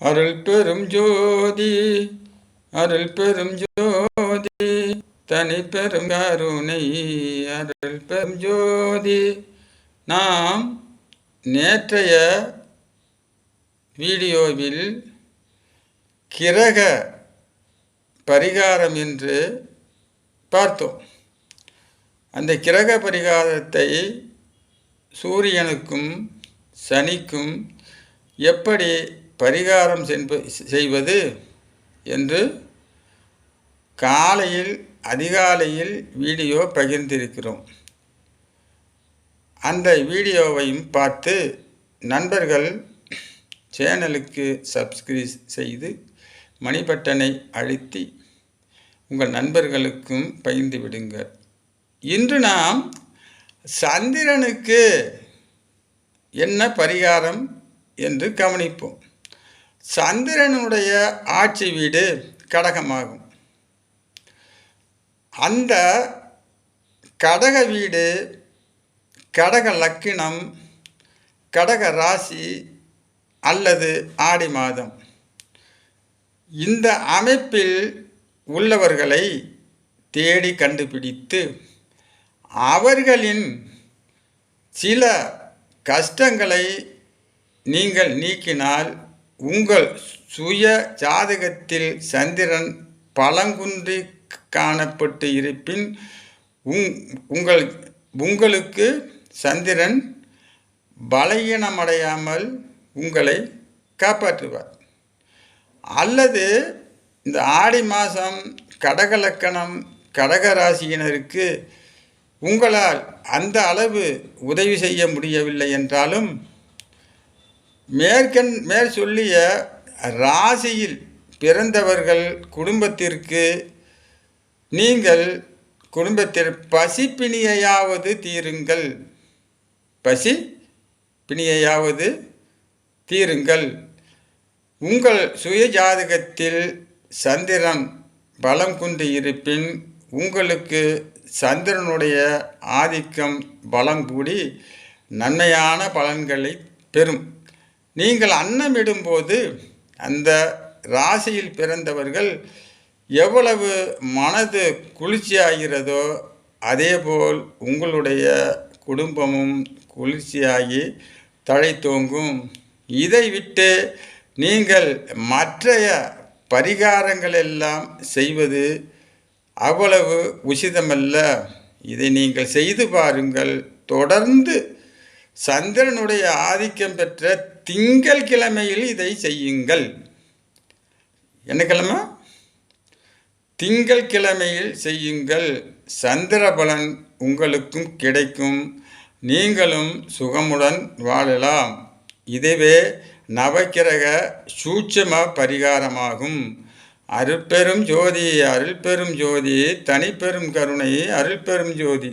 அருள் பெரும் ஜோதி அருள் பெரும் ஜோதி தனி பெரும் கருணை அருள் பெரும் ஜோதி. நாம் நேற்றைய வீடியோவில் கிரக பரிகாரம் என்று பார்த்தோம். அந்த கிரக பரிகாரத்தை சூரியனுக்கும் சனிக்கும் எப்படி பரிகாரம் செய்வது என்று காலையில் அதிகாலையில் வீடியோ பகிர்ந்திருக்கிறோம். அந்த வீடியோவையும் பார்த்து நண்பர்கள் சேனலுக்கு சப்ஸ்கிரைப் செய்து மணிபட்டனை அழுத்தி உங்கள் நண்பர்களுக்கும் பகிர்ந்து விடுங்கள். இன்று நாம் சந்திரனுக்கு என்ன பரிகாரம் என்று கவனிப்போம். சந்திரனுடைய ஆட்சி வீடு கடகமாகும். அந்த கடக வீடு கடக லக்கினம் கடக ராசி அல்லது ஆடி மாதம். இந்த அமைப்பில் உள்ளவர்களை தேடி கண்டுபிடித்து அவர்களின் சில கஷ்டங்களை நீங்கள் நீக்கினால் உங்கள் சுய ஜாதகத்தில் சந்திரன் பழங்குன்றி காணப்பட்டு இருப்பின் உங் உங்கள் உங்களுக்கு சந்திரன் பலகீனமடையாமல் உங்களை காப்பாற்றுவார். அல்லது இந்த ஆடி மாதம் கடகலக்கணம் கடகராசியினருக்கு உங்களால் அந்த அளவு உதவி செய்ய முடியவில்லை என்றாலும் மேற்கண் மேற் சொல்லிய ராசியில் பிறந்தவர்கள் குடும்பத்திற்கு நீங்கள் குடும்பத்தில் பசிப்பிணியையாவது தீருங்கள். பசி பிணியையாவது தீருங்கள். உங்கள் சுய ஜாதகத்தில் சந்திரன் பலம் கொண்டு இருப்பின் உங்களுக்கு சந்திரனுடைய ஆதிக்கம் பலம் கூடி நன்மையான பலன்களை பெறும். நீங்கள் அன்னமிடும்போது அந்த ராசியில் பிறந்தவர்கள் எவ்வளவு மனது குளிர்ச்சியாகிறதோ அதேபோல் உங்களுடைய குடும்பமும் குளிர்ச்சியாகி தழைத்தோங்கும். இதை விட்டு நீங்கள் மற்றைய பரிகாரங்கள் எல்லாம் செய்வது அவ்வளவு உசிதமல்ல. இதை நீங்கள் செய்து பாருங்கள். தொடர்ந்து சந்திரனுடைய ஆதிக்கம் பெற்ற திங்கள் கிழமையில் இதை செய்யுங்கள். என்ன கிழமை? திங்கள் கிழமையில் செய்யுங்கள். சந்திர பலன் உங்களுக்கும் கிடைக்கும். நீங்களும் சுகமுடன் வாழலாம். இதுவே நவக்கிரக சூட்சம பரிகாரமாகும். அருட்பெரும் ஜோதி அருள்பெரும் ஜோதி தனிப்பெரும் கருணை அருள்பெரும் ஜோதி.